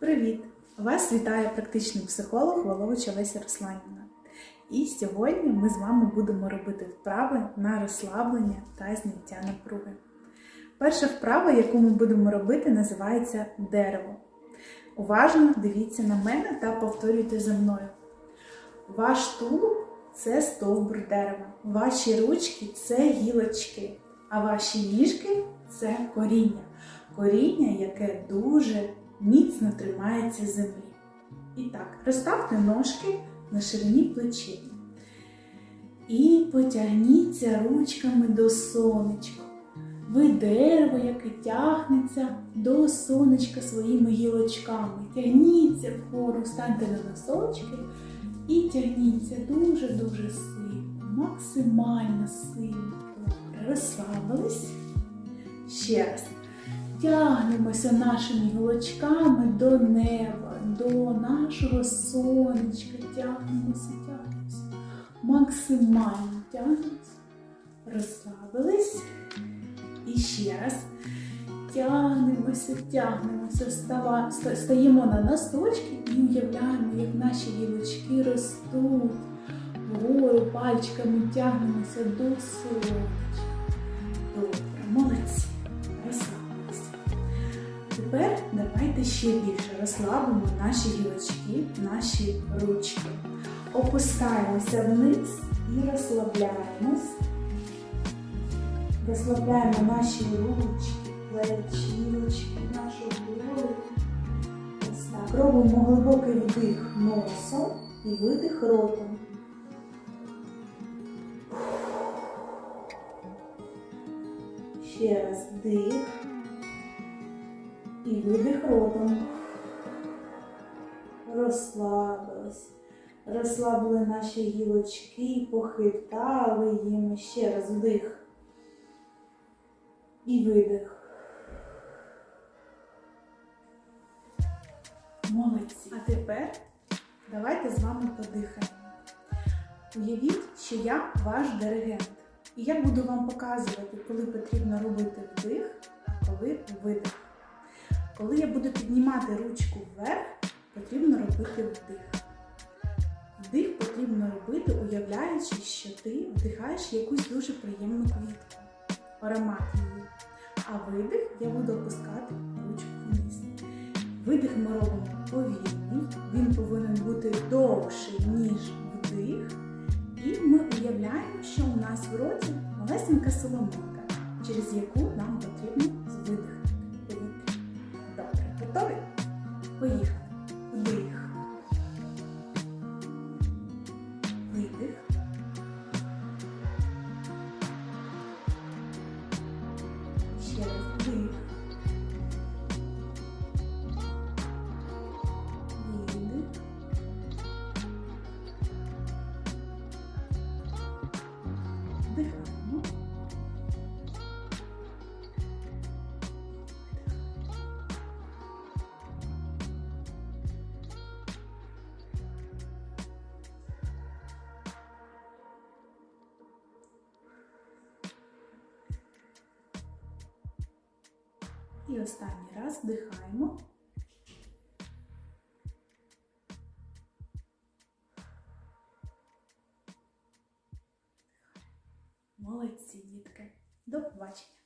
Привіт! Вас вітає практичний психолог Воловича Леся Русланівна. І сьогодні ми з вами будемо робити вправи на розслаблення та зняття напруги. Перша вправа, яку ми будемо робити, називається дерево. Уважно дивіться на мене та повторюйте за мною. Ваш тулуб це стовбур дерева, ваші ручки це гілочки, а ваші ніжки це коріння. Коріння, яке дуже міцно тримається землі. І так, розставте ножки на ширині плечей. І потягніться ручками до сонечка. Ви дерево, яке тягнеться до сонечка своїми гілочками. Тягніться вгору, станьте на носочки і тягніться дуже-дуже сильно, максимально сильно. Розслабились. Ще раз. Тягнемося нашими гілочками до неба, до нашого сонечка. Тягнемося, тягнемося. Максимально тягнемося. Розслабились. І ще раз. Тягнемося, тягнемося, встава- ста- стаємо на носочки і уявляємо, як наші гілочки ростуть. Вгору пальчиками тягнемося до сонечка. Тепер давайте ще більше розслабимо наші гілочки, наші ручки. Опускаємося вниз і розслабляємось. Розслабляємо наші ручки, плечі, нашу голову. Ось. Робимо глибокий вдих носом і видих ротом. Ще раз вдих і видих ротом. Розслабились. Розслабили наші гілочки, похитали їм. Ще раз вдих. І видих. Молодці. А тепер давайте з вами подихаємо. Уявіть, що я ваш диригент. І я буду вам показувати, коли потрібно робити вдих, а коли видих. Коли я буду піднімати ручку вверх, потрібно робити вдих. Вдих потрібно робити, уявляючи, що ти вдихаєш якусь дуже приємну квітку, аромат її. А видих я буду опускати ручку вниз. Видих ми робимо повільний, він повинен бути довший, ніж вдих. І ми уявляємо, що у нас в роті малесенька соломинка, через яку нам потрібно І останній раз вдихаємо. Молодці, дітки. До побачення!